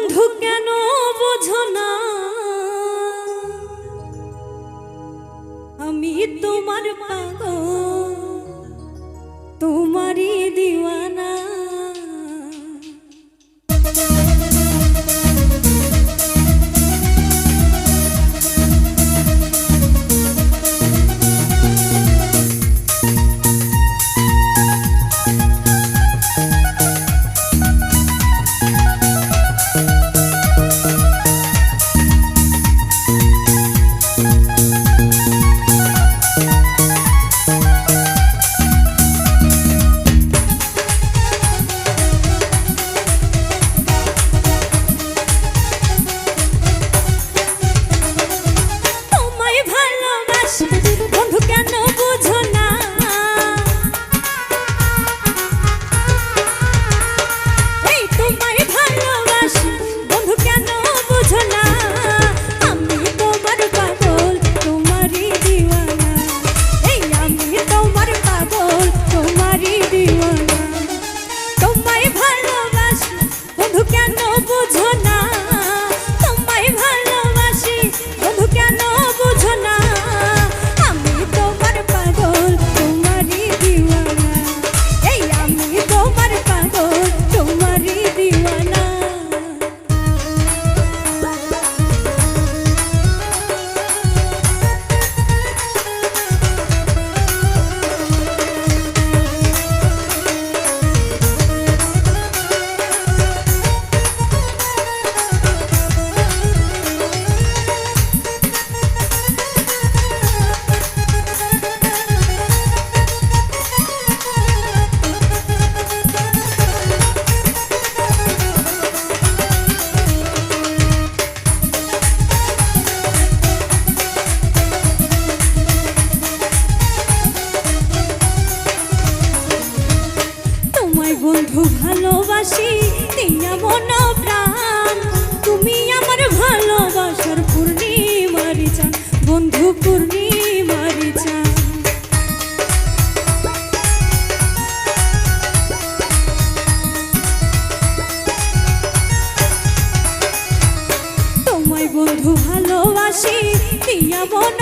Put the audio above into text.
বন্ধু কেন বোঝো না? আমি তোমার পাগল তোমারই শুধু ভালোবাসি দিয়া মন প্রাণ। তুমি আমার ভালোবাসার পূর্ণিমারি চান বন্ধু পূর্ণিমারি চান তোমায় বন্ধু ভালোবাসি দিয়া মন